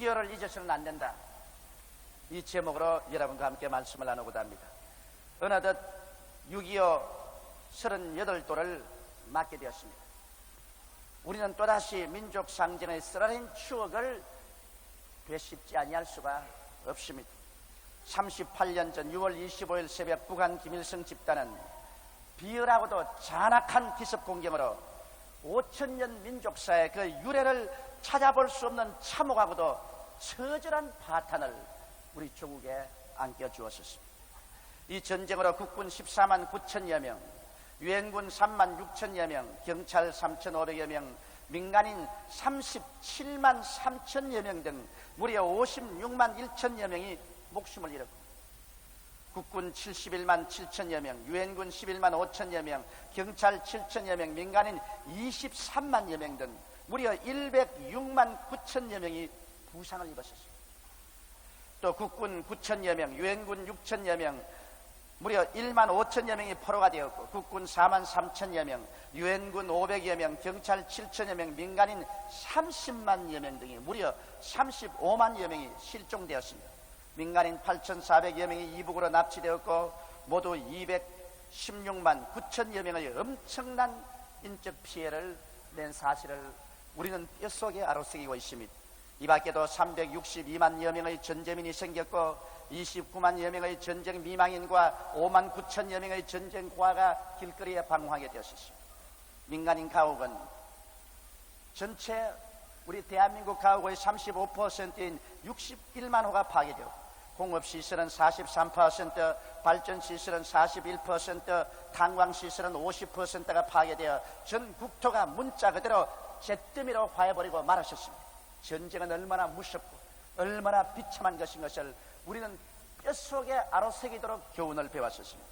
6.25를 잊어서는 안 된다. 이 제목으로 여러분과 함께 말씀을 나누고자 합니다. 어느덧 6.25 38도를 맞게 되었습니다. 우리는 또다시 민족 상징의 쓰라린 추억을 되씹지 아니할 수가 없습니다. 38년 전 6월 25일 새벽 북한 김일성 집단은 비열하고도 잔악한 기습 공격으로 5천년 민족사의 그 유래를 찾아볼 수 없는 참혹하고도 처절한 파탄을 우리 조국에 안겨주었습니다. 이 전쟁으로 국군 14만 9천여 명, 유엔군 3만 6천여 명, 경찰 3,500여 명, 민간인 37만 3천여 명 등 무려 56만 1천여 명이 목숨을 잃었고 국군 71만 7천여 명, 유엔군 11만 5천여 명, 경찰 7천여 명, 민간인 23만여 명 등 무려 106만 9천여 명이 부상을 입었습니다. 또 국군 9천여 명, 유엔군 6천여 명, 무려 1만 5천여 명이 포로가 되었고 국군 4만 3천여 명, 유엔군 500여 명, 경찰 7천여 명, 민간인 30만여 명 등이 무려 35만여 명이 실종되었습니다. 민간인 8,400여 명이 이북으로 납치되었고 모두 216만 9천여 명의 엄청난 인적 피해를 낸 사실을 우리는 뼛속에 아로새기고 있습니다. 이 밖에도 362만여 명의 전재민이 생겼고 29만여 명의 전쟁 미망인과 5만 9천여 명의 전쟁 고아가 길거리에 방황하게 되었습니다. 민간인 가옥은 전체 우리 대한민국 가옥의 35%인 61만 호가 파괴되었고 공업시설은 43%, 발전시설은 41%, 탄광시설은 50%가 파괴되어 전 국토가 문자 그대로 잿더미로 화해버리고 말하셨습니다. 전쟁은 얼마나 무섭고 얼마나 비참한 것인 것을 우리는 뼛속에 아로새기도록 교훈을 배웠었습니다.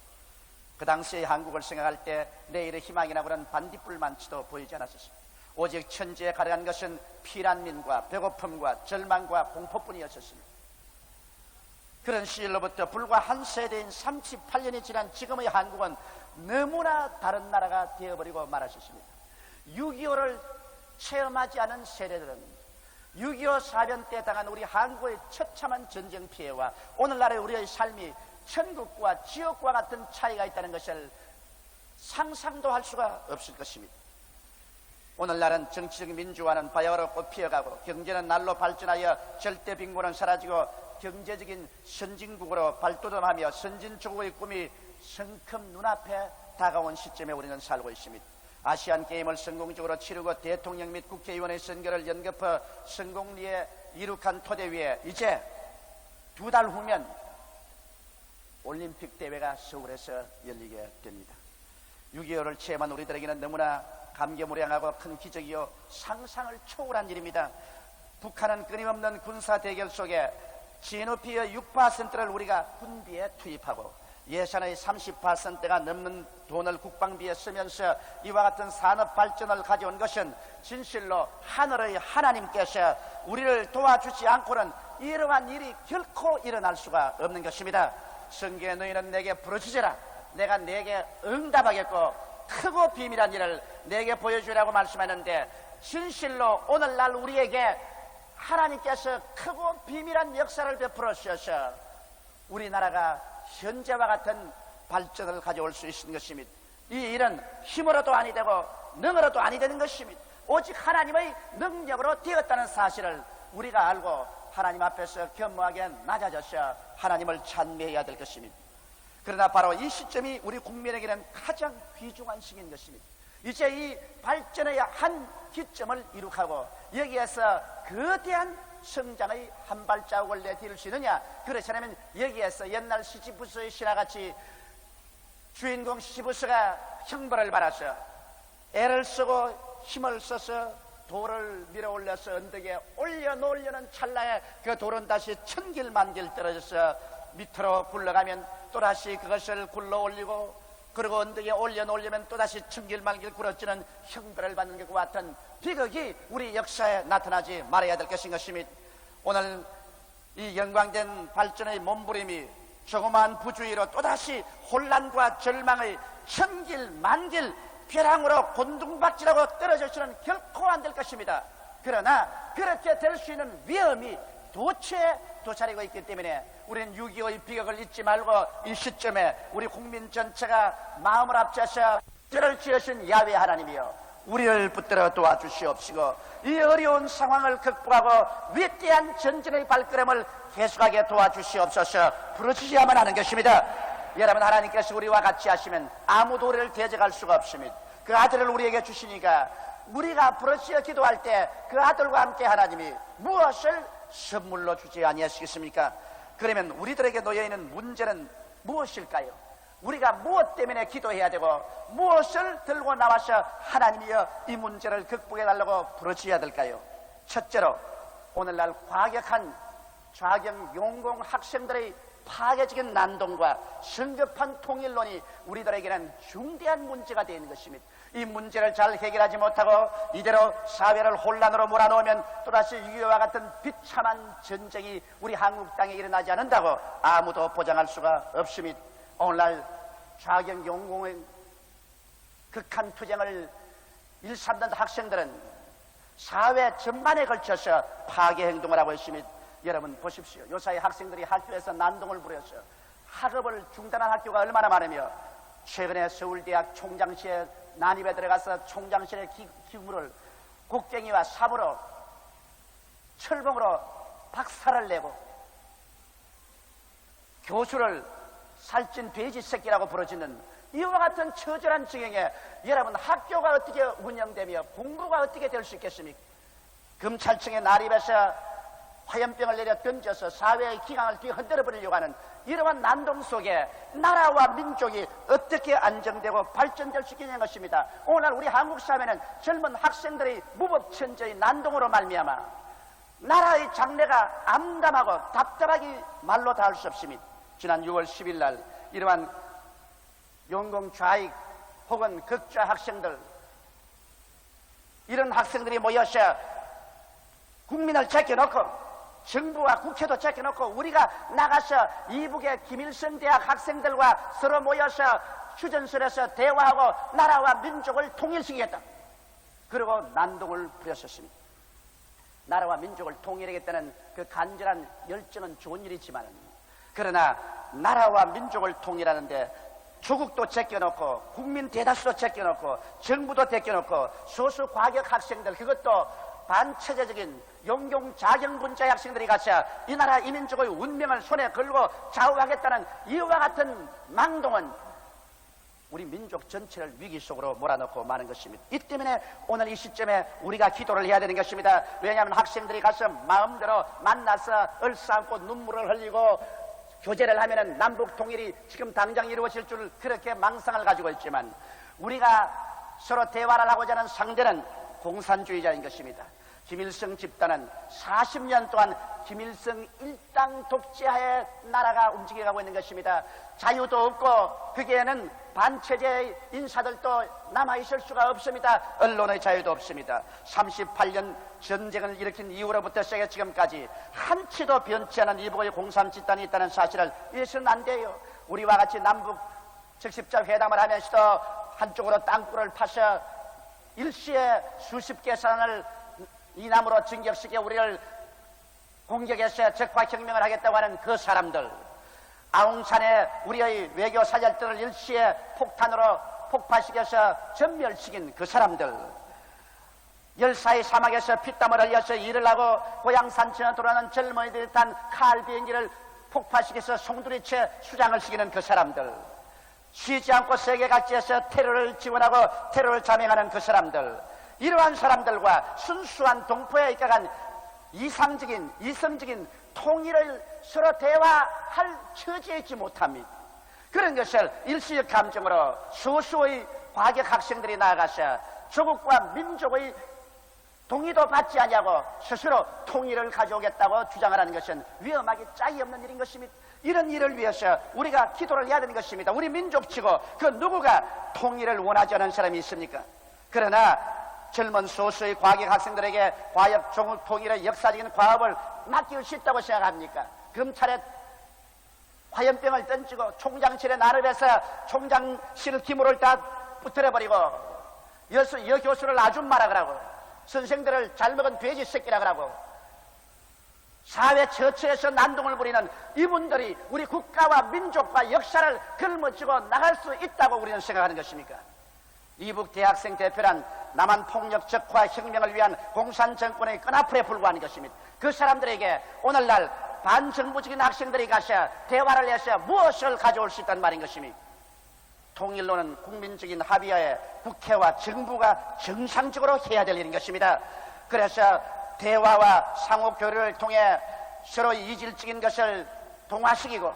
그 당시의 한국을 생각할 때 내일의 희망이나 그런 반딧불만치도 보이지 않았었습니다. 오직 천지에 가려간 것은 피란민과 배고픔과 절망과 공포뿐이었었습니다. 그런 시일로부터 불과 한 세대인 38년이 지난 지금의 한국은 너무나 다른 나라가 되어버리고 말하셨습니다. 6.25를 체험하지 않은 세대들은 6.25 사변 때 당한 우리 한국의 처참한 전쟁 피해와 오늘날의 우리의 삶이 천국과 지옥과 같은 차이가 있다는 것을 상상도 할 수가 없을 것입니다. 오늘날은 정치적 민주화는 바야흐로 꽃피어가고 경제는 날로 발전하여 절대 빈곤은 사라지고 경제적인 선진국으로 발돋움하며 선진조국의 꿈이 성큼 눈앞에 다가온 시점에 우리는 살고 있습니다. 아시안 게임을 성공적으로 치르고 대통령 및 국회의원의 선거를 연급해 성공리에 이룩한 토대 위에 이제 두 달 후면 올림픽 대회가 서울에서 열리게 됩니다. 6.25를 체험한 우리들에게는 너무나 감개무량하고 큰 기적이요 상상을 초월한 일입니다. 북한은 끊임없는 군사 대결 속에 GNP의 6%를 우리가 군비에 투입하고 예산의 30%가 넘는 돈을 국방비에 쓰면서 이와 같은 산업 발전을 가져온 것은 진실로 하늘의 하나님께서 우리를 도와주지 않고는 이러한 일이 결코 일어날 수가 없는 것입니다. 성경에 너희는 내게 부르짖으라. 내가 내게 응답하겠고 크고 비밀한 일을 내게 보여주라고 말씀하는데 진실로 오늘날 우리에게 하나님께서 크고 비밀한 역사를 베풀어 주셔서 우리나라가 현재와 같은 발전을 가져올 수 있는 것입니다. 이 일은 힘으로도 아니 되고 능으로도 아니 되는 것입니다. 오직 하나님의 능력으로 되었다는 사실을 우리가 알고 하나님 앞에서 겸허하게 낮아져서 하나님을 찬미해야 될 것입니다. 그러나 바로 이 시점이 우리 국민에게는 가장 귀중한 시기인 것입니다. 이제 이 발전의 한 기점을 이룩하고 여기에서 거대한 성장의 한 발자국을 내디딜 수 있느냐? 그렇지 않으면 여기에서 옛날 시지부스의 신화같이 주인공 시지부스가 형벌을 받아서 애를 쓰고 힘을 써서 돌을 밀어 올려서 언덕에 올려놓으려는 찰나에 그 돌은 다시 천길 만길 떨어져서 밑으로 굴러가면 또다시 그것을 굴러 올리고 그리고 언덕에 올려놓으려면 또다시 천길 만길 굴어지는 형벌을 받는 것과 같은 비극이 우리 역사에 나타나지 말아야 될 것인 것입니다. 오늘 이 영광된 발전의 몸부림이 조그마한 부주의로 또다시 혼란과 절망의 천길 만길 벼랑으로 곤둥박질하고 떨어져서는 결코 안 될 것입니다. 그러나 그렇게 될 수 있는 위험이 도처에 도사리고 있기 때문에 우리는 6.25의 비극을 잊지 말고 이 시점에 우리 국민 전체가 마음을 합쳐서 저를 지으신 야외 하나님이여 우리를 붙들어 도와주시옵시고 이 어려운 상황을 극복하고 위대한 전진의 발걸음을 계속하게 도와주시옵소서. 부르짖어야만 하는 것입니다. 여러분 하나님께서 우리와 같이 하시면 아무도 우리를 대적할 수가 없습니다. 그 아들을 우리에게 주시니까 우리가 부르짖어 기도할 때 그 아들과 함께 하나님이 무엇을 선물로 주지 아니하시겠습니까? 그러면 우리들에게 놓여 있는 문제는 무엇일까요? 우리가 무엇 때문에 기도해야 되고 무엇을 들고 나와서 하나님이여 이 문제를 극복해 달라고 부르짖어야 될까요? 첫째로 오늘날 과격한 좌경 용공 학생들의 파괴적인 난동과 성급한 통일론이 우리들에게는 중대한 문제가 되는 것입니다. 이 문제를 잘 해결하지 못하고 이대로 사회를 혼란으로 몰아넣으면 또다시 6.25와 같은 비참한 전쟁이 우리 한국 땅에 일어나지 않는다고 아무도 보장할 수가 없습니다. 오늘날 좌경 용공의 극한 투쟁을 일삼는 학생들은 사회 전반에 걸쳐서 파괴 행동을 하고 있습니다. 여러분 보십시오. 요사이 학생들이 학교에서 난동을 부려서 학업을 중단한 학교가 얼마나 많으며 최근에 서울대학 총장실에 난입에 들어가서 총장실의 기, 기구를 곡괭이와 삽으로 철봉으로 박살을 내고 교수를 살찐 돼지 새끼라고 부르짖는 이와 같은 처절한 지경에 여러분 학교가 어떻게 운영되며 공부가 어떻게 될 수 있겠습니까? 검찰청의 난입에서 화염병을 내려 던져서 사회의 기강을 뒤흔들어 버리려고 하는 이러한 난동 속에 나라와 민족이 어떻게 안정되고 발전될 수 있겠냐는 것입니다. 오늘 우리 한국 사회는 젊은 학생들의 무법천저의 난동으로 말미암아 나라의 장래가 암담하고 답답하기 말로 다 할 수 없습니다. 지난 6월 10일 날 이러한 용공 좌익 혹은 극좌 학생들 이런 학생들이 모여서 국민을 제껴놓고 정부와 국회도 제껴놓고 우리가 나가서 이북의 김일성 대학 학생들과 서로 모여서 휴전선에서 대화하고 나라와 민족을 통일시키겠다. 그리고 난동을 부렸었습니다. 나라와 민족을 통일하겠다는 그 간절한 열정은 좋은 일이지만 그러나 나라와 민족을 통일하는데 조국도 제껴놓고 국민 대다수도 제껴놓고 정부도 제껴놓고 소수 과격 학생들 그것도 반체제적인 용경 자경분자의 학생들이 가서 이 나라 이민족의 운명을 손에 걸고 좌우하겠다는 이와 같은 망동은 우리 민족 전체를 위기 속으로 몰아넣고 마는 것입니다. 이 때문에 오늘 이 시점에 우리가 기도를 해야 되는 것입니다. 왜냐하면 학생들이 가서 마음대로 만나서 얼싸안고 눈물을 흘리고 교제를 하면은 남북 통일이 지금 당장 이루어질 줄 그렇게 망상을 가지고 있지만 우리가 서로 대화를 하고자 하는 상대는 공산주의자인 것입니다. 김일성 집단은 40년 동안 김일성 일당 독재하에 나라가 움직여가고 있는 것입니다. 자유도 없고 거기에는 반체제 인사들도 남아있을 수가 없습니다. 언론의 자유도 없습니다. 38년 전쟁을 일으킨 이후로부터 시작해 지금까지 한치도 변치 않은 이북의 공산 집단이 있다는 사실을 잊어서는 안 돼요. 우리와 같이 남북 적십자 회담을 하면서도 한쪽으로 땅굴을 파서 일시에 수십 개 산을 이남으로 진격시켜 우리를 공격해서 적화혁명을 하겠다고 하는 그 사람들. 아웅산에 우리의 외교 사절들을 일시에 폭탄으로 폭파시켜서 전멸시킨 그 사람들. 열사의 사막에서 피땀을 흘려서 일을 하고 고향 산천에 돌아오는 젊은이들이 탄 칼 비행기를 폭파시켜서 송두리째 수장을 시키는 그 사람들. 쉬지 않고 세계 각지에서 테러를 지원하고 테러를 자명하는 그 사람들 이러한 사람들과 순수한 동포에 입각한 이상적인 이성적인 통일을 서로 대화할 처지에 있지 못합니다. 그런 것을 일시적 감정으로 소수의 과격 학생들이 나아가서 조국과 민족의 동의도 받지 아니하고 스스로 통일을 가져오겠다고 주장하는 것은 위험하기 짝이 없는 일인 것입니다. 이런 일을 위해서 우리가 기도를 해야 되는 것입니다. 우리 민족치고 그 누구가 통일을 원하지 않은 사람이 있습니까? 그러나 젊은 소수의 과격 학생들에게 과역 종국 통일의 역사적인 과업을 맡기고 싶다고 생각합니까? 검찰에 화염병을 던지고 총장실에 나름해서 총장실 기물을 다 붙들어버리고 여수, 여교수를 아줌마라 그러고 선생들을 잘 먹은 돼지 새끼라 그러고 사회 처처에서 난동을 부리는 이분들이 우리 국가와 민족과 역사를 걸머쥐고 나갈 수 있다고 우리는 생각하는 것입니까? 이북 대학생 대표란 남한 폭력 적화 혁명을 위한 공산 정권의 끈앞에 불과한 것입니다. 그 사람들에게 오늘날 반정부적인 학생들이 가서 대화를 해서 무엇을 가져올 수 있다는 말인 것입니까? 통일로는 국민적인 합의하에 국회와 정부가 정상적으로 해야 될 일인 것입니다. 그래서 대화와 상호 교류를 통해 서로 이질적인 것을 동화시키고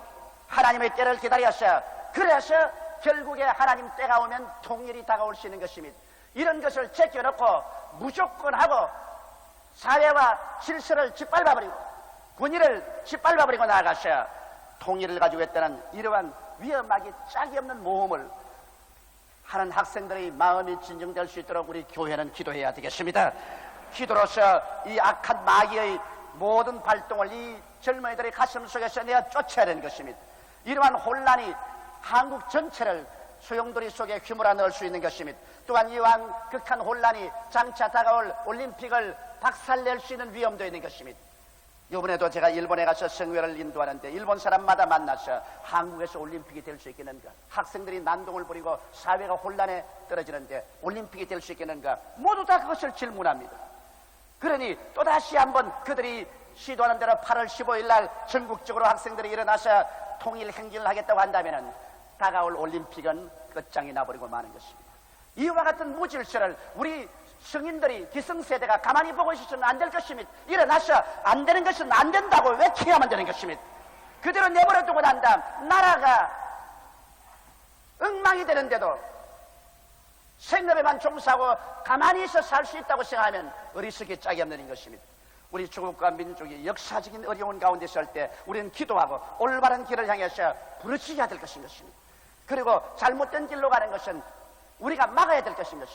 하나님의 때를 기다려서 그래서 결국에 하나님 때가 오면 통일이 다가올 수 있는 것입니다. 이런 것을 제껴놓고 무조건 하고 사회와 질서를 짓밟아버리고 군의를 짓밟아버리고 나아가서 통일을 가지고 했다는 이러한 위험하기 짝이 없는 모험을 하는 학생들의 마음이 진정될 수 있도록 우리 교회는 기도해야 되겠습니다. 기도로서 이 악한 마귀의 모든 발동을 이 젊은이들의 가슴 속에서 내가 쫓아야 되는 것입니다. 이러한 혼란이 한국 전체를 소용돌이 속에 휘몰아 넣을 수 있는 것입니다. 또한 이러한 극한 혼란이 장차 다가올 올림픽을 박살낼 수 있는 위험도 있는 것입니다. 이번에도 제가 일본에 가서 성회를 인도하는데 일본 사람마다 만나서 한국에서 올림픽이 될 수 있겠는가? 학생들이 난동을 부리고 사회가 혼란에 떨어지는데 올림픽이 될 수 있겠는가? 모두 다 그것을 질문합니다. 그러니 또다시 한번 그들이 시도하는 대로 8월 15일 날 전국적으로 학생들이 일어나서 통일 행진을 하겠다고 한다면 다가올 올림픽은 끝장이 나버리고 마는 것입니다. 이와 같은 무질서를 우리 성인들이 기성세대가 가만히 보고 있어서는 안될 것입니다. 일어나서 안 되는 것은 안 된다고 외쳐야만 되는 것입니다. 그대로 내버려 두고 난 다음 나라가 엉망이 되는데도 생업에만 종사하고 가만히 있어 살 수 있다고 생각하면 어리석기 짝이 없는 것입니다. 우리 조국과 민족이 역사적인 어려운 가운데 있을 때 우리는 기도하고 올바른 길을 향해서 부르짖어야 될 것인 것입니다. 그리고 잘못된 길로 가는 것은 우리가 막아야 될 것입니다.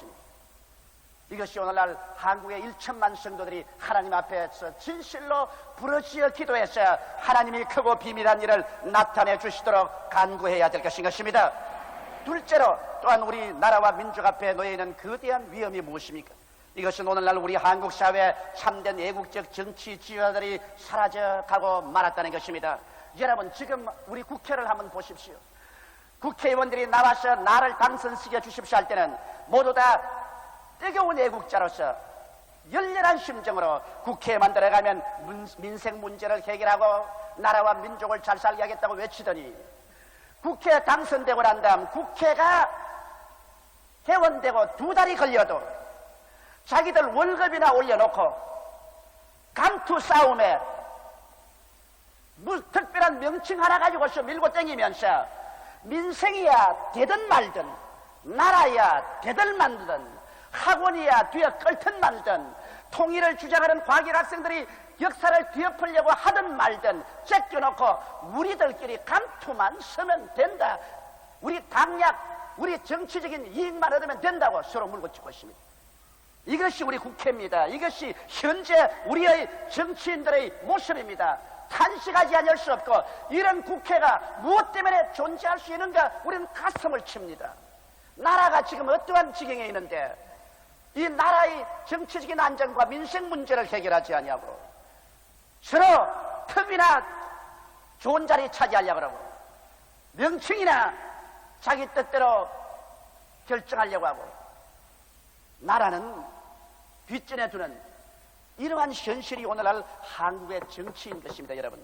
이것이 오늘날 한국의 1천만 성도들이 하나님 앞에서 진실로 부르짖어 기도해서 하나님이 크고 비밀한 일을 나타내 주시도록 간구해야 될 것인 것입니다. 둘째로 또한 우리 나라와 민족 앞에 놓여 있는 거대한 위험이 무엇입니까? 이것은 오늘날 우리 한국 사회 참된 애국적 정치 지휘자들이 사라져 가고 말았다는 것입니다. 여러분 지금 우리 국회를 한번 보십시오. 국회의원들이 나와서 나를 당선시켜 주십시오 할 때는 모두 다 뜨거운 애국자로서 열렬한 심정으로 국회에만 들어가면 문- 민생 문제를 해결하고 나라와 민족을 잘 살게 하겠다고 외치더니 국회에 당선되고 난 다음 국회가 회원되고 두 달이 걸려도 자기들 월급이나 올려놓고 감투 싸움에 무 특별한 명칭 하나 가지고서 밀고 땡기면서 민생이야 되든 말든 나라야 되든 말든 학원이야 뒤에 끌든 말든 통일을 주장하는 과기 학생들이 역사를 뒤엎으려고 하든 말든 제껴놓고 우리들끼리 감투만 서면 된다. 우리 당약, 우리 정치적인 이익만 얻으면 된다고 서로 물고 찍고 있습니다. 이것이 우리 국회입니다. 이것이 현재 우리의 정치인들의 모습입니다. 탄식하지 않을 수 없고 이런 국회가 무엇 때문에 존재할 수 있는가 우리는 가슴을 칩니다. 나라가 지금 어떠한 지경에 있는데 이 나라의 정치적인 안정과 민생 문제를 해결하지 아니하고 서로 틈이나 좋은 자리 차지하려고 하고 명칭이나 자기 뜻대로 결정하려고 하고 나라는 뒷전에 두는 이러한 현실이 오늘날 한국의 정치인 것입니다, 여러분.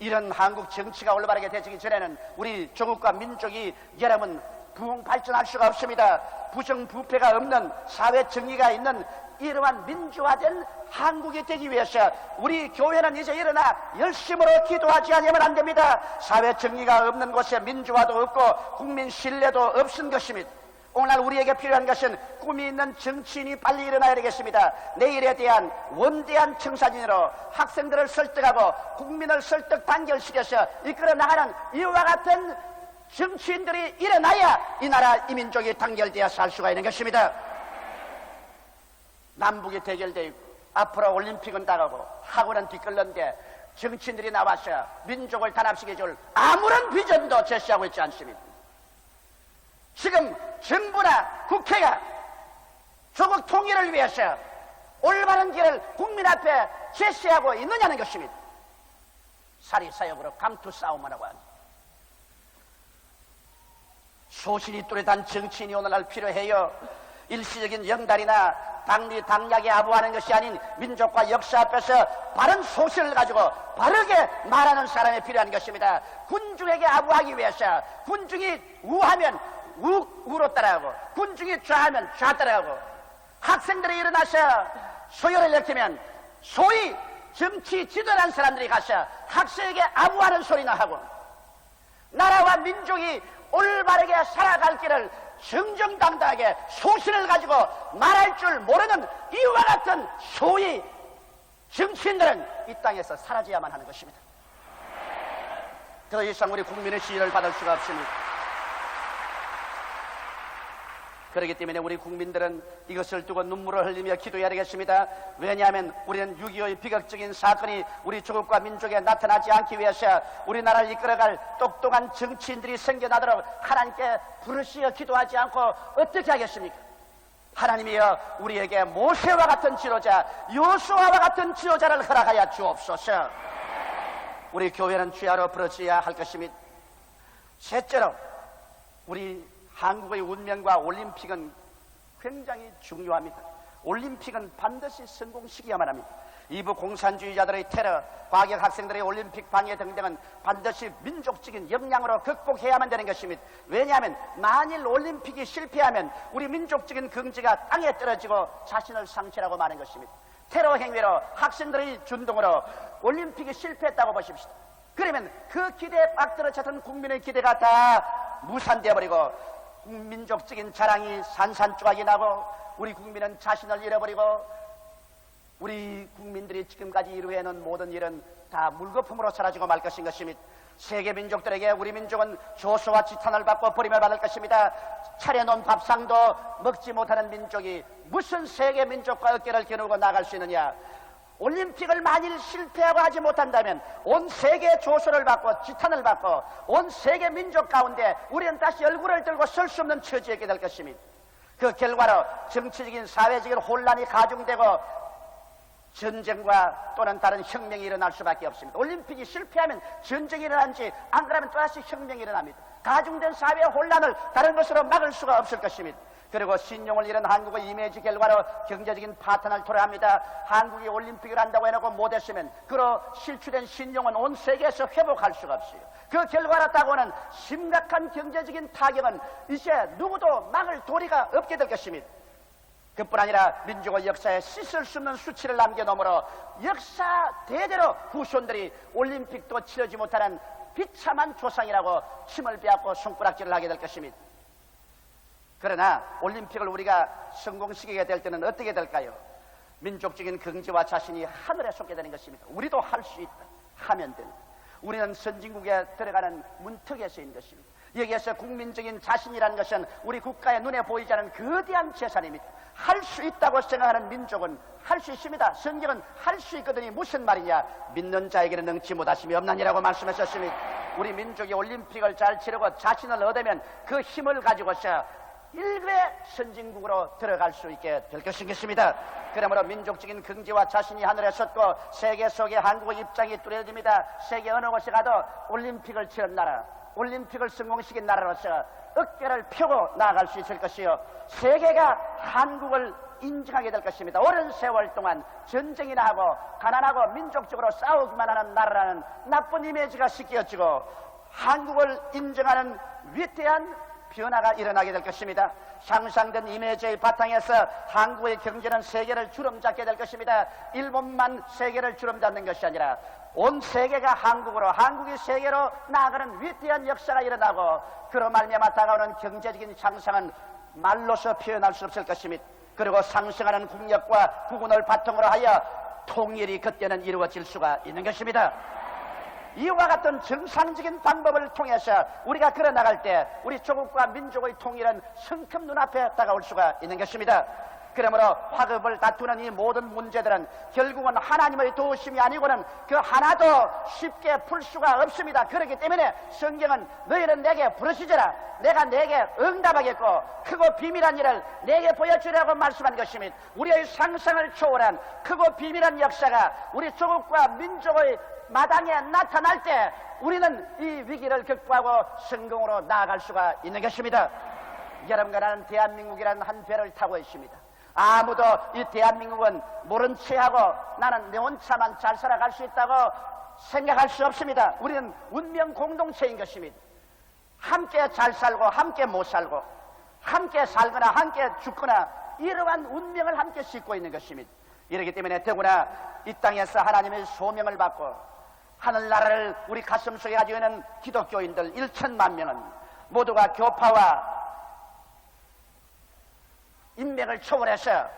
이런 한국 정치가 올바르게 되기 전에는 우리 조국과 민족이 여러분 부흥 발전할 수가 없습니다. 부정 부패가 없는 사회 정의가 있는 이러한 민주화된 한국이 되기 위해서 우리 교회는 이제 일어나 열심으로 기도하지 않으면 안 됩니다. 사회 정의가 없는 곳에 민주화도 없고 국민 신뢰도 없은 것입니다. 오늘날 우리에게 필요한 것은 꿈이 있는 정치인이 빨리 일어나야 되겠습니다. 내일에 대한 원대한 청사진으로 학생들을 설득하고 국민을 설득 단결시켜서 이끌어 나가는 이와 같은 정치인들이 일어나야 이 나라 이 민족이 단결되어 살 수가 있는 것입니다. 남북이 대결되어 있고 앞으로 올림픽은 다가고 학원은 뒷걸는데 정치인들이 나와서 민족을 단합시켜줄 아무런 비전도 제시하고 있지 않습니다. 지금 정부나 국회가 조국 통일을 위해서 올바른 길을 국민 앞에 제시하고 있느냐는 것입니다. 사리사욕으로 감투 싸움을 하고 합니다. 소신이 뚜렷한 정치인이 오늘날 필요해요. 일시적인 영달이나 당리 당략에 아부하는 것이 아닌 민족과 역사 앞에서 바른 소신을 가지고 바르게 말하는 사람이 필요한 것입니다. 군중에게 아부하기 위해서 군중이 우하면 우, 우로 따라가고 군중이 좌하면 좌 따라가고 학생들이 일어나서 소요를 일으키면 소위 정치 지도란 사람들이 가서 학생에게 아부하는 소리나 하고 나라와 민족이 올바르게 살아갈 길을 정정당당하게 소신을 가지고 말할 줄 모르는 이와 같은 소위 정치인들은 이 땅에서 사라져야만 하는 것입니다. 더 이상 우리 국민의 시위를 받을 수가 없습니다. 그렇기 때문에 우리 국민들은 이것을 두고 눈물을 흘리며 기도해야 되겠습니다. 왜냐하면 우리는 6.25의 비극적인 사건이 우리 조국과 민족에 나타나지 않기 위해서 우리나라를 이끌어갈 똑똑한 정치인들이 생겨나도록 하나님께 부르시어 기도하지 않고 어떻게 하겠습니까? 하나님이여 우리에게 모세와 같은 지도자, 요수아와 같은 지도자를 허락하여 주옵소서. 우리 교회는 주야로 부르짖어야 할 것입니다. 셋째로 우리 한국의 운명과 올림픽은 굉장히 중요합니다. 올림픽은 반드시 성공시켜야만 합니다. 이부 공산주의자들의 테러, 과격 학생들의 올림픽 방해 등등은 반드시 민족적인 역량으로 극복해야만 되는 것입니다. 왜냐하면 만일 올림픽이 실패하면 우리 민족적인 긍지가 땅에 떨어지고 자신을 상실하고 마는 것입니다. 테러 행위로 학생들의 준동으로 올림픽이 실패했다고 보십시오. 그러면 그 기대에 빠뜨려쳤던 국민의 기대가 다 무산되어 버리고 민족적인 자랑이 산산조각이 나고 우리 국민은 자신을 잃어버리고 우리 국민들이 지금까지 이루어놓은 모든 일은 다 물거품으로 사라지고 말 것인 것입니다. 세계 민족들에게 우리 민족은 조소와 지탄을 받고 버림을 받을 것입니다. 차려놓은 밥상도 먹지 못하는 민족이 무슨 세계 민족과 어깨를 겨누고 나갈 수 있느냐? 올림픽을 만일 실패하고 하지 못한다면 온 세계 조소를 받고 지탄을 받고 온 세계 민족 가운데 우리는 다시 얼굴을 들고 설 수 없는 처지에 있게 될 것입니다. 그 결과로 정치적인 사회적인 혼란이 가중되고 전쟁과 또는 다른 혁명이 일어날 수밖에 없습니다. 올림픽이 실패하면 전쟁이 일어난지 안 그러면 또다시 혁명이 일어납니다. 가중된 사회 혼란을 다른 것으로 막을 수가 없을 것입니다. 그리고 신용을 잃은 한국의 이미지 결과로 경제적인 파탄을 토로합니다. 한국이 올림픽을 한다고 해놓고 못했으면 그로 실추된 신용은 온 세계에서 회복할 수가 없어요. 그 결과로 따고는 심각한 경제적인 타격은 이제 누구도 막을 도리가 없게 될 것입니다. 그뿐 아니라 민족의 역사에 씻을 수 없는 수치를 남겨놓으므로 역사 대대로 후손들이 올림픽도 치르지 못하는 비참한 조상이라고 침을 빼앗고 손가락질을 하게 될 것입니다. 그러나 올림픽을 우리가 성공시키게 될 때는 어떻게 될까요? 민족적인 긍지와 자신이 하늘에 솟게 되는 것입니다. 우리도 할 수 있다. 하면 됩니다. 우리는 선진국에 들어가는 문턱에 서 있는 것입니다. 여기에서 국민적인 자신이라는 것은 우리 국가의 눈에 보이지 않는 거대한 재산입니다. 할 수 있다고 생각하는 민족은 할 수 있습니다. 성경은 할 수 있거든요. 무슨 말이냐? 믿는 자에게는 능치 못하심이 없나니라고 말씀하셨습니다. 우리 민족이 올림픽을 잘 치르고 자신을 얻으면 그 힘을 가지고서 일개 선진국으로 들어갈 수 있게 될 것이겠습니다. 그러므로 민족적인 긍지와 자신이 하늘에 섰고 세계 속에 한국의 입장이 뚜렷합니다. 세계 어느 곳에 가도 올림픽을 치른 나라, 올림픽을 성공시킨 나라로서 어깨를 펴고 나아갈 수 있을 것이요. 세계가 한국을 인정하게 될 것입니다. 오랜 세월 동안 전쟁이나 하고 가난하고 민족적으로 싸우기만 하는 나라라는 나쁜 이미지가 씻겨지고 한국을 인정하는 위대한 변화가 일어나게 될 것입니다. 상상된 이미지의 바탕에서 한국의 경제는 세계를 주름잡게 될 것입니다. 일본만 세계를 주름잡는 것이 아니라 온 세계가 한국으로 한국이 세계로 나아가는 위대한 역사가 일어나고 그로 말미암아 다가오는 경제적인 향상은 말로서 표현할 수 없을 것입니다. 그리고 상승하는 국력과 국운을 바탕으로 하여 통일이 그때는 이루어질 수가 있는 것입니다. 이와 같은 정상적인 방법을 통해서 우리가 걸어 나갈 때 우리 조국과 민족의 통일은 성큼 눈앞에 다가올 수가 있는 것입니다. 그러므로 화급을 다투는 이 모든 문제들은 결국은 하나님의 도우심이 아니고는 그 하나도 쉽게 풀 수가 없습니다. 그렇기 때문에 성경은 너희는 내게 부르시더라. 내가 내게 응답하겠고 크고 비밀한 일을 내게 보여주려고 말씀한 것입니다. 우리의 상상을 초월한 크고 비밀한 역사가 우리 조국과 민족의 마당에 나타날 때 우리는 이 위기를 극복하고 성공으로 나아갈 수가 있는 것입니다. 여러분과 나는 대한민국이라는 한 배를 타고 있습니다. 아무도 이 대한민국은 모른 체하고 나는 내 혼자만 잘 살아갈 수 있다고 생각할 수 없습니다. 우리는 운명 공동체인 것입니다. 함께 잘 살고 함께 못 살고 함께 살거나 함께 죽거나 이러한 운명을 함께 싣고 있는 것입니다. 이렇기 때문에 더구나 이 땅에서 하나님의 소명을 받고 하늘나라를 우리 가슴 속에 가지고 있는 기독교인들 1천만 명은 모두가 교파와 인맥을 초월해서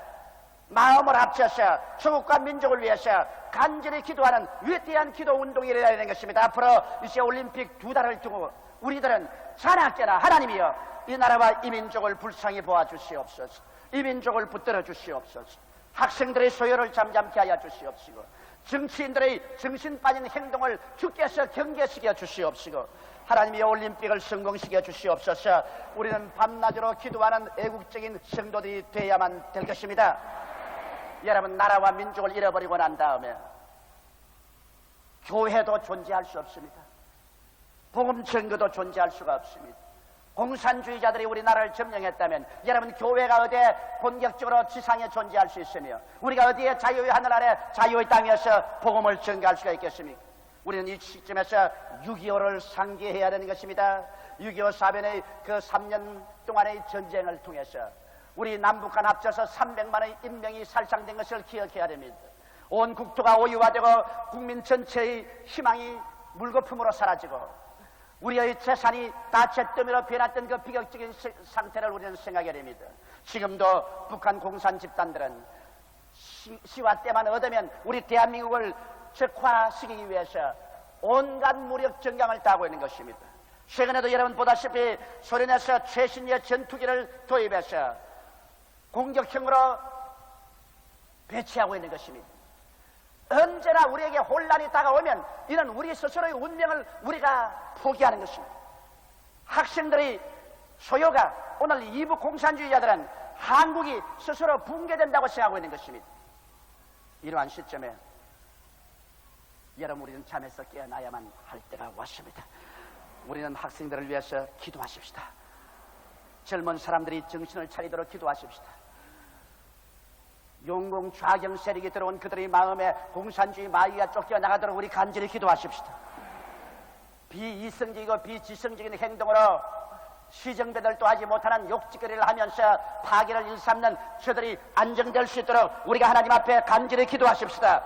마음을 합쳐서 조국과 민족을 위해서 간절히 기도하는 위대한 기도 운동이 일어나야 되는 것입니다. 앞으로 이제 올림픽 두 달을 두고 우리들은 자나깨나 하나님이여 이 나라와 이 민족을 불쌍히 보아주시옵소서. 이 민족을 붙들어 주시옵소서. 학생들의 소요를 잠잠케 하여 주시옵시고 정치인들의 정신 빠진 행동을 주께서 경계시켜 주시옵시고 하나님의 올림픽을 성공시켜 주시옵소서. 우리는 밤낮으로 기도하는 애국적인 성도들이 되어야만 될 것입니다. 여러분 나라와 민족을 잃어버리고 난 다음에 교회도 존재할 수 없습니다. 복음 전교도 존재할 수가 없습니다. 공산주의자들이 우리나라를 점령했다면 여러분 교회가 어디에 본격적으로 지상에 존재할 수 있으며 우리가 어디에 자유의 하늘 아래 자유의 땅에서 복음을 전가할 수가 있겠습니까? 우리는 이 시점에서 6.25를 상기해야 되는 것입니다. 6.25 사변의 그 3년 동안의 전쟁을 통해서 우리 남북한 합쳐서 300만의 인명이 살상된 것을 기억해야 됩니다. 온 국토가 오유화되고 국민 전체의 희망이 물거품으로 사라지고 우리의 재산이 다 잿더미로 변했던 그 비극적인 시- 상태를 우리는 생각해야 됩니다. 지금도 북한 공산 집단들은 시, 시와 때만 얻으면 우리 대한민국을 적화시키기 위해서 온갖 무력 정강을 다하고 있는 것입니다. 최근에도 여러분 보다시피 소련에서 최신의 전투기를 도입해서 공격형으로 배치하고 있는 것입니다. 언제나 우리에게 혼란이 다가오면 이는 우리 스스로의 운명을 우리가 포기하는 것입니다. 학생들의 소요가 오늘 이부 공산주의자들은 한국이 스스로 붕괴된다고 생각하고 있는 것입니다. 이러한 시점에 여러분 우리는 잠에서 깨어나야만 할 때가 왔습니다. 우리는 학생들을 위해서 기도하십시다. 젊은 사람들이 정신을 차리도록 기도하십시다. 용공 좌경 세력이 들어온 그들의 마음에 공산주의 마귀가 쫓겨나가도록 우리 간절히 기도하십시다. 비이성적이고 비지성적인 행동으로 시정배들도 하지 못하는 욕짓거리를 하면서 파괴를 일삼는 저들이 안정될 수 있도록 우리가 하나님 앞에 간절히 기도하십시다.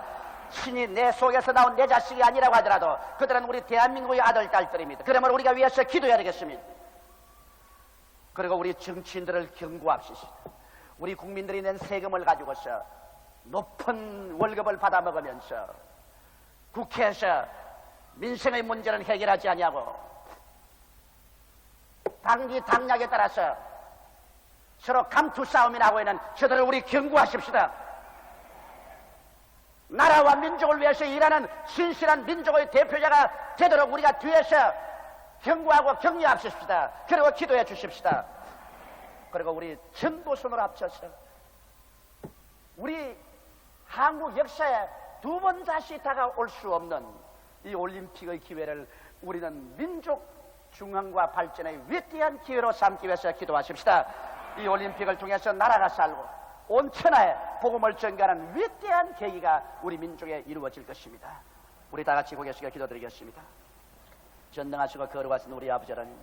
신이 내 속에서 나온 내 자식이 아니라고 하더라도 그들은 우리 대한민국의 아들, 딸들입니다. 그러므로 우리가 위해서 기도해야 되겠습니다. 그리고 우리 정치인들을 경고합시다. 우리 국민들이 낸 세금을 가지고서 높은 월급을 받아 먹으면서 국회에서 민생의 문제는 해결하지 아니하고 당기 당략에 따라서 서로 감투 싸움이 나고 있는 저들을 우리 경고하십시다. 나라와 민족을 위해서 일하는 신실한 민족의 대표자가 되도록 우리가 뒤에서 경고하고 격려합시다. 그리고 기도해 주십시다. 그리고 우리 전부 손을 합쳐서 우리 한국 역사에 두 번 다시 다가올 수 없는 이 올림픽의 기회를 우리는 민족 중앙과 발전의 위대한 기회로 삼기 위해서 기도하십시다. 이 올림픽을 통해서 나라가 살고 온 천하에 복음을 전가하는 위대한 계기가 우리 민족에 이루어질 것입니다. 우리 다 같이 고개 숙여 기도드리겠습니다. 전능하시고 거룩하신 우리 아버지 하나님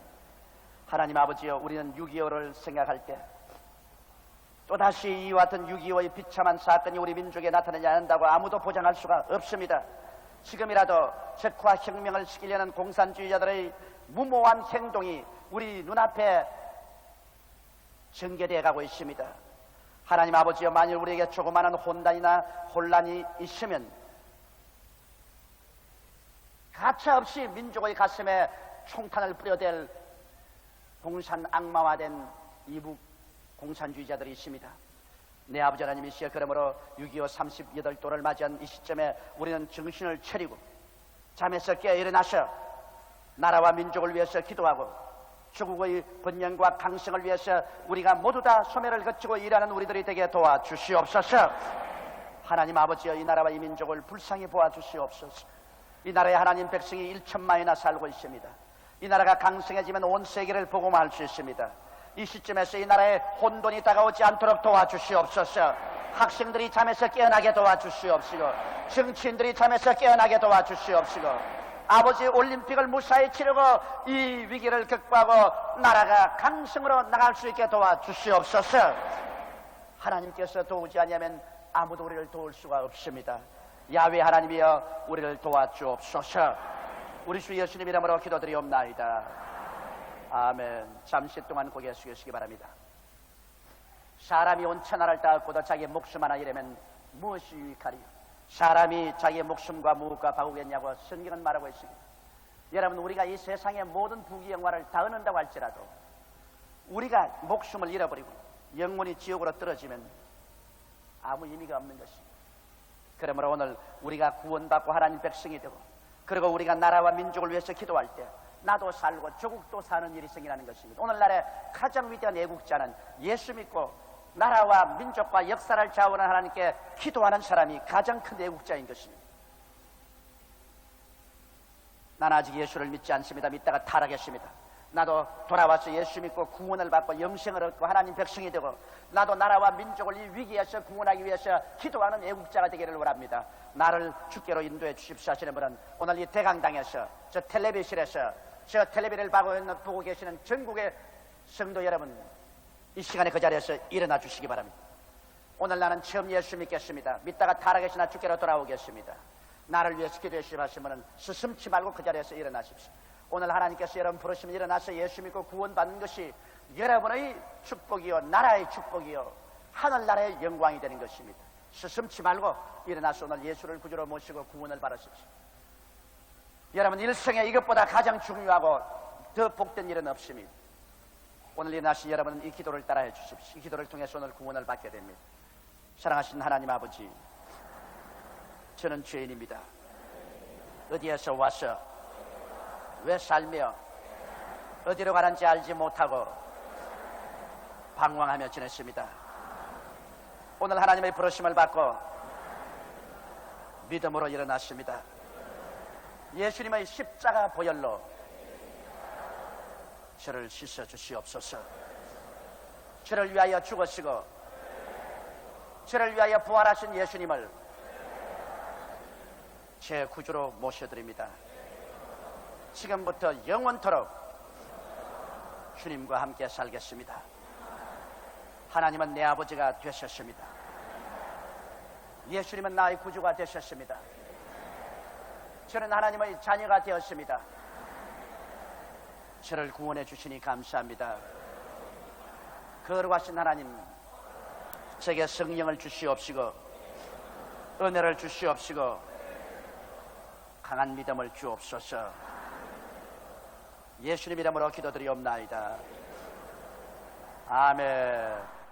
하나님 아버지여 우리는 6.25를 생각할 때 또다시 이와 같은 6.25의 비참한 사건이 우리 민족에 나타나지 않는다고 아무도 보장할 수가 없습니다. 지금이라도 적화 혁명을 시키려는 공산주의자들의 무모한 행동이 우리 눈앞에 전개되어 가고 있습니다. 하나님 아버지여 만일 우리에게 조그마한 혼란이나 혼란이 있으면 가차없이 민족의 가슴에 총탄을 뿌려댈 공산 악마화된 이북 공산주의자들이 있습니다. 내 아버지 하나님이시여 그러므로 6.25 38도를 맞이한 이 시점에 우리는 정신을 차리고 잠에서 깨어 일어나셔 나라와 민족을 위해서 기도하고 조국의 번영과 강성을 위해서 우리가 모두 다 소멸을 거치고 일하는 우리들이 되게 도와주시옵소서. 하나님 아버지여 이 나라와 이 민족을 불쌍히 보아주시옵소서. 이 나라에 하나님 백성이 1천만이나 살고 있습니다. 이 나라가 강성해지면 온 세계를 복음할 수 있습니다. 이 시점에서 이 나라에 혼돈이 다가오지 않도록 도와주시옵소서. 학생들이 잠에서 깨어나게 도와주시옵시고 정치인들이 잠에서 깨어나게 도와주시옵시고 아버지 올림픽을 무사히 치르고 이 위기를 극복하고 나라가 강성으로 나갈 수 있게 도와주시옵소서 하나님께서 도우지 아니하면 아무도 우리를 도울 수가 없습니다 야외 하나님이여 우리를 도와주옵소서 우리 주 예수님 이름으로 기도드리옵나이다 아멘. 잠시 동안 고개 숙이시기 바랍니다. 사람이 온 천하를 따갖고도 자기 목숨 하나 이라면 무엇이 유익하리요? 사람이 자기의 목숨과 무엇과 바꾸겠냐고 성경은 말하고 있습니다. 여러분 우리가 이 세상의 모든 부귀 영화를 다 얻는다고 할지라도 우리가 목숨을 잃어버리고 영혼이 지옥으로 떨어지면 아무 의미가 없는 것입니다. 그러므로 오늘 우리가 구원받고 하나님 백성이 되고 그리고 우리가 나라와 민족을 위해서 기도할 때 나도 살고 조국도 사는 일이 생기라는 것입니다. 오늘날의 가장 위대한 애국자는 예수 믿고 나라와 민족과 역사를 자원하는 하나님께 기도하는 사람이 가장 큰 애국자인 것입니다. 난 아직 예수를 믿지 않습니다. 믿다가 타락했습니다. 나도 돌아와서 예수 믿고 구원을 받고 영생을 얻고 하나님 백성이 되고 나도 나라와 민족을 이 위기에서 구원하기 위해서 기도하는 애국자가 되기를 원합니다. 나를 주께로 인도해 주십시오 하시는 분은 오늘 이 대강당에서 저 텔레비전에서 저 텔레비를 보고, 보고 계시는 전국의 성도 여러분 이 시간에 그 자리에서 일어나 주시기 바랍니다. 오늘 나는 처음 예수 믿겠습니다. 믿다가 타락했으나 주께로 돌아오겠습니다. 나를 위해서 기도해 주시면 스슴치 말고 그 자리에서 일어나십시오. 오늘 하나님께서 여러분 부르시면 일어나서 예수 믿고 구원받는 것이 여러분의 축복이요 나라의 축복이요 하늘나라의 영광이 되는 것입니다. 스슴치 말고 일어나서 오늘 예수를 구주로 모시고 구원을 받으십시오. 여러분 일생에 이것보다 가장 중요하고 더 복된 일은 없습니다. 오늘 일어나신 여러분은 이 기도를 따라해 주십시오. 이 기도를 통해서 오늘 구원을 받게 됩니다. 사랑하신 하나님 아버지, 저는 죄인입니다. 어디에서 와서 왜 살며 어디로 가는지 알지 못하고 방황하며 지냈습니다. 오늘 하나님의 부르심을 받고 믿음으로 일어났습니다. 예수님의 십자가 보혈로 저를 씻어 주시옵소서. 저를 위하여 죽으시고 저를 위하여 부활하신 예수님을 제 구주로 모셔드립니다. 지금부터 영원토록 주님과 함께 살겠습니다. 하나님은 내 아버지가 되셨습니다. 예수님은 나의 구주가 되셨습니다. 저는 하나님의 자녀가 되었습니다. 저를 구원해 주시니 감사합니다. 거룩하신 하나님, 제게 성령을 주시옵시고, 은혜를 주시옵시고, 강한 믿음을 주옵소서. 예수님 이름으로 기도드리옵나이다. 아멘.